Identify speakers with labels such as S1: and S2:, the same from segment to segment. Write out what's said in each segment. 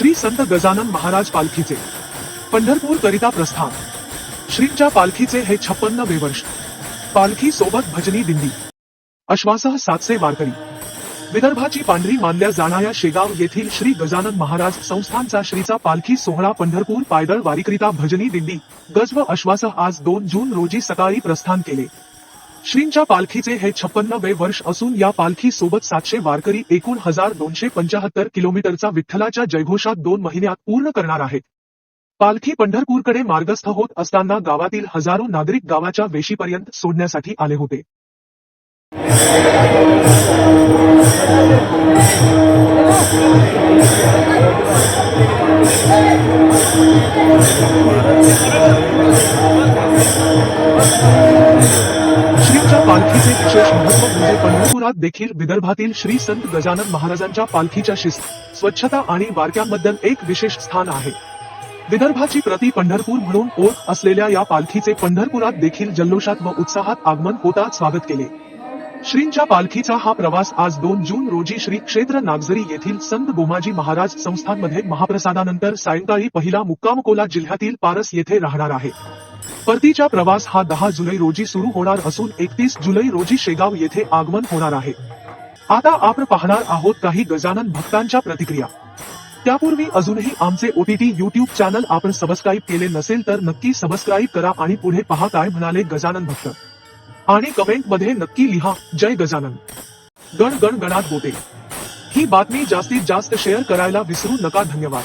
S1: श्री संत गजानन महाराज पालखीचे पंढरपूर करिता प्रस्थान. श्रींच्या पालखीचे हे छप्पन्न वर्ष पालखी सोबत भजनी दिंडी. अश्वासह सातसे वारकरी. विदर्भाची पांढरी मानल्या जाणाऱ्या शेगाव येथील श्री गजानन महाराज संस्थानचा श्रीचा पालखी सोहळा पंढरपूर पायदळ वारीकरिता भजनी दिंडी. गज व अश्वासह आज दोन जून रोजी सकाळी प्रस्थान केले. श्रींच्या पालखीचे हे छप्पन्न वर्ष असून या पालखी सोबत सातशे वारकरी एकूण हजार दोनशे पंचाहत्तर किलोमीटरचा विठ्ठलाच्या जयघोषात दोन महिन्यात पूर्ण करणार आहेत. पालखी पंढरपूरकडे मार्गस्थ होत असताना गावातील हजारो नागरिक गावाच्या वेशीपर्यंत सोडण्यासाठी आले होते. पालखीचे विशेष महत्त्व म्हणजे पंढरपुरात देखील विदर्भातील श्री संत गजानन महाराजांच्या पालखीच्या शिस्त स्वच्छता आणि वारक्यांबद्दल एक विशेष स्थान आहे. विदर्भाची प्रति पंढरपूर म्हणून ओळख असलेल्या या पालखीचे पंढरपुरात देखील जल्लोषात व उत्साहात आगमन होताच स्वागत केले. श्रींच्या पालखीचा हा प्रवास आज दोन जून रोजी श्री क्षेत्र नागझरी येथील संत गोमाजी महाराज संस्थांमध्ये महाप्रसादानंतर सायंकाळी पहिला मुक्कामकोला जिल्ह्यातील पारस येथे राहणार आहे. परतीचा प्रवास हा दहा जुलै रोजी सुरू होणार असून एकतीस जुलै रोजी शेगाव येथे आगमन होणार आहे. आता आपण पाहणार आहोत काही गजानन भक्तांच्या प्रतिक्रिया. त्यापूर्वी अजूनही आमचे ओटीटी युट्यूब चॅनल आपण सबस्क्राईब केले नसेल तर नक्की सबस्क्राईब करा आणि पुढे पहा काय म्हणाले गजानन भक्त. आणि कमेंटमध्ये नक्की लिहा जय गजानन. गण गण गणात बोटे. ही बातमी जास्तीत जास्त शेअर करायला विसरू नका धन्यवाद.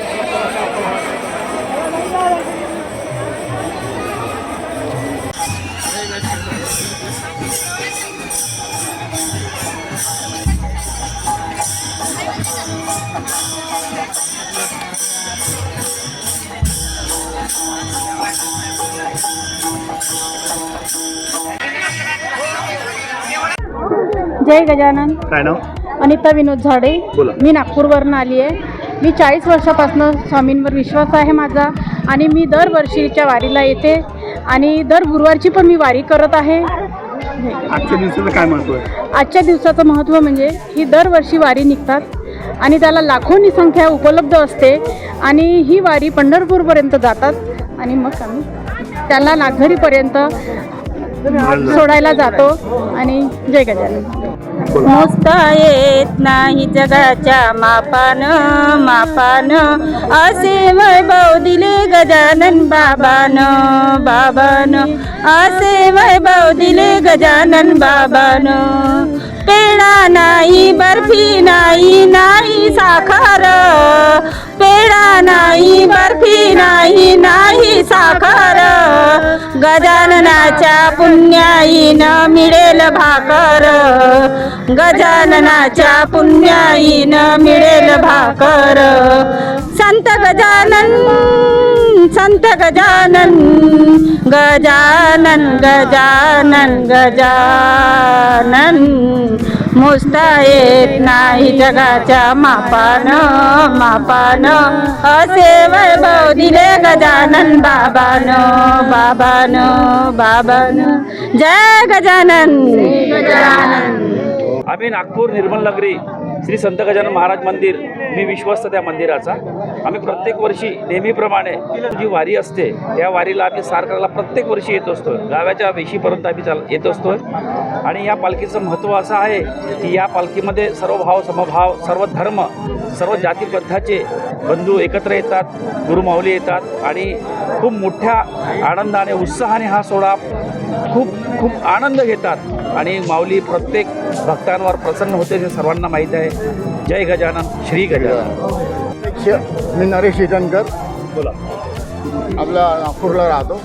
S2: जय गजानन.
S3: काय नाव?
S2: अनिता विनोद झाडे.
S3: बोला.
S2: मी नागपूरवरून आली आहे. मी चाळीस वर्षापासून स्वामींवर विश्वास आहे माझा आणि मी दरवर्षीच्या वारीला येते आणि दर गुरुवारची पण मी वारी करत आहे.
S3: आजच्या दिवसाचं काय महत्त्व आहे?
S2: आजच्या दिवसाचं महत्त्व म्हणजे ही दरवर्षी वारी निघतात आणि त्याला लाखोंनी संख्या उपलब्ध असते आणि ही वारी पंढरपूरपर्यंत जातात आणि मग आम्ही त्याला नागझरीपर्यंत सोडायला जातो आणि जय गजानन. मोजता येत नाही जगाच्या मापान मापान. असे वैभव दिले गजानन बाबान बाबान. असे वैभव दिले गजानन बाबान. पेढा नाही बर्फी नाही नाही साखर. पेढा नाही बर्फी नाही नाही साखर. गजाननाच्या पुण्याईन मिळेल भाकर. गजाननाच्या पुण्याईन मिळेल भाकर. संत गजानन संत गजानन गजानन गजानन गजानन. मोजता येत नाही जगाच्या मापान मापान. असे वैभव दिले गजानन बाबान बाबान बाबान. जय गजानन. गजानन
S4: आम्ही नागपूर निर्मल नगरी श्री संत गजानन महाराज मंदिर मी विश्वस्त त्या मंदिराचा. आम्ही प्रत्येक वर्षी नेहमीप्रमाणे जी वारी असते त्या वारीला आम्ही सारखाला प्रत्येक वर्षी येत असतो गावाच्या वेशीपर्यंत आम्ही चाल येत असतो आणि या पालखीचं महत्त्व असं आहे की या पालखीमध्ये सर्व भाव समभाव सर्व धर्म सर्व जातीपंथाचे बंधू एकत्र येतात गुरुमाऊली येतात आणि खूप मोठ्या आनंदाने उत्साहाने हा सोहळा खूप खूप आनंद घेतात. आणि माऊली प्रत्येक भक्तांवर प्रसन्न होते हे सर्वांना माहीत आहे. जय गजानन श्री गजानन.
S5: मी नरेश इटनकर.
S4: बोला.
S5: आपला नागपूरला राहतो.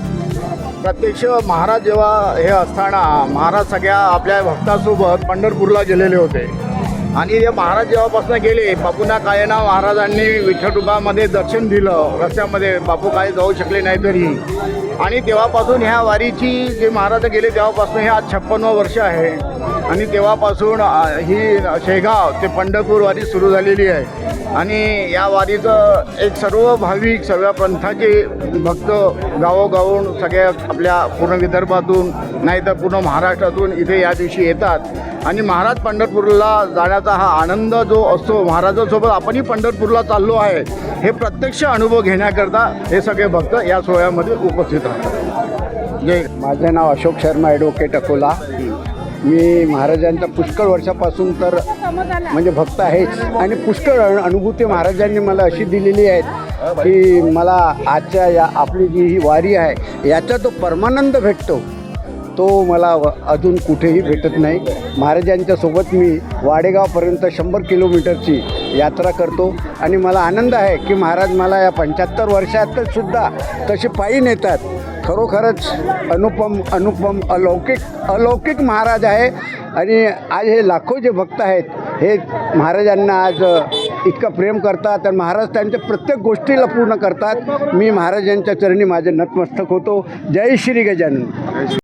S5: प्रत्यक्ष महाराज जेव्हा हे असताना महाराज सगळ्या आपल्या भक्तासोबत पंढरपूरला गेलेले होते. आणि ते महाराज जेव्हापासून गेले बापूंना कायना महाराजांनी विठ्ठलरूपामध्ये दर्शन दिलं रस्त्यामध्ये बापू काय जाऊ शकले नाही तरी. आणि तेव्हापासून ह्या वारीची जे महाराज गेले तेव्हापासून हे आज छप्पन्न वर्ष आहे. आणि तेव्हापासून ही शेगाव ते पंढरपूर वारी सुरू झालेली आहे. आणि या वारीचं एक सर्व भाविक सर्व पंथाचे भक्त गावोगावून सगळ्या आपल्या पूर्ण विदर्भातून नाही तर पूर्ण महाराष्ट्रातून इथे या दिवशी येतात. आणि महाराज पंढरपूरला जाण्याचा हा आनंद जो असतो महाराजांसोबत आपणही पंढरपूरला चाललो आहे हे प्रत्यक्ष अनुभव घेण्याकरता हे सगळे भक्त या सोहळ्यामध्ये उपस्थित राहतात. जय
S6: माझं नाव अशोक शर्मा ॲडव्होकेट अकोला. मी महाराजांच्या पुष्कळ वर्षापासून तर म्हणजे भक्त आहेच. आणि पुष्कळ अनुभूती महाराजांनी मला अशी दिलेली आहेत की मला आजच्या या आपली जी ही वारी आहे याचा तो परमानंद भेटतो तो मला व- अजून कुठेही भेटत नाही. महाराजांच्या सोबत मी वाडेगावपर्यंत शंभर किलोमीटरची यात्रा करतो. आणि मला आनंद आहे की महाराज मला या पंच्याहत्तर वर्षातच सुद्धा तसे पायी नेतात. खरोखरच अनुपम अनुपम अलौकिक अलौकिक महाराज आहे. आणि आज हे लाखो जे भक्त आहेत हे महाराजांना आज इतकं प्रेम करतात आणि महाराज त्यांच्या प्रत्येक गोष्टीला पूर्ण करतात. मी महाराजांच्या चरणी माझे नतमस्तक होतो. जय श्री गजानन.